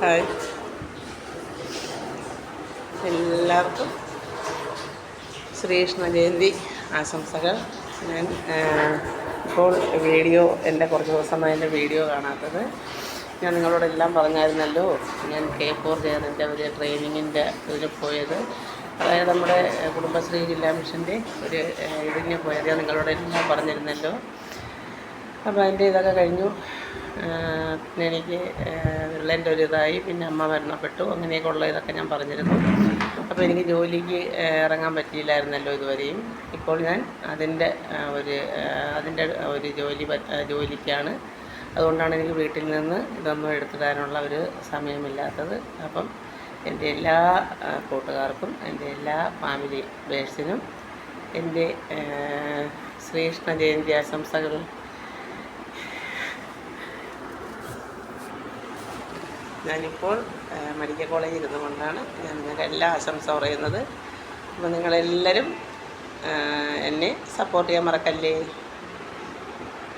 Hi എല്ലാവർക്കും ശ്രീകൃഷ്ണ ജയന്തി ആശംസകൾ. ഞാൻ ഇപ്പോൾ വീഡിയോ എന്റെ കുറച്ച് ദിവസമായി എന്റെ വീഡിയോ കാണാത്തത്. ഞാൻ നിങ്ങളോടെല്ലാം പറഞ്ഞായിരുന്നല്ലോ ഞാൻ കെ ഫോർ ജയറിന്റെ ഒരു ട്രെയിനിങ്ങിന്റെ ഇതിൽ പോയത്. അതായത് നമ്മുടെ കുടുംബശ്രീ ജില്ലാ മിഷന്റെ ഒരു ഇതിന് പോയത്. ഞാൻ നിങ്ങളോടെല്ലാം പറഞ്ഞിരുന്നല്ലോ. അപ്പോൾ അതിന്റെ ഇതൊക്കെ കഴിഞ്ഞു. പിന്നെ എനിക്ക് വിള്ളന്റെ ഒരു ഇതായി പിന്നെ അമ്മ മരണപ്പെട്ടു. അങ്ങനെയൊക്കെ ഉള്ള ഇതൊക്കെ ഞാൻ പറഞ്ഞിരുന്നു. അപ്പോൾ എനിക്ക് ജോലിക്ക് ഇറങ്ങാൻ പറ്റിയില്ലായിരുന്നല്ലോ ഇതുവരെയും. ഇപ്പോൾ ഞാൻ അതിന്റെ ഒരു അതിന്റെ ഒരു ജോലി ജോലിക്കാണ്. അതുകൊണ്ടാണ് എനിക്ക് വീട്ടിൽ നിന്ന് ഇതൊന്നും എടുത്തിടാനുള്ള ഒരു സമയമില്ലാത്തത്. അപ്പം എന്റെ എല്ലാ കൂട്ടുകാർക്കും എന്റെ എല്ലാ ഫാമിലി ബേഴ്സിനും എന്റെ ശ്രീകൃഷ്ണ ജയന്തി ആശംസകൾ. ഞാനിപ്പോൾ മെഡിക്കൽ കോളേജിൽ ഇരുന്നുകൊണ്ടാണ് ഞാൻ നിങ്ങൾക്ക് എല്ലാ ആശംസ പറയുന്നത്. അപ്പോൾ നിങ്ങളെല്ലാവരും എന്നെ സപ്പോർട്ട് ചെയ്യാൻ മറക്കല്ലേ?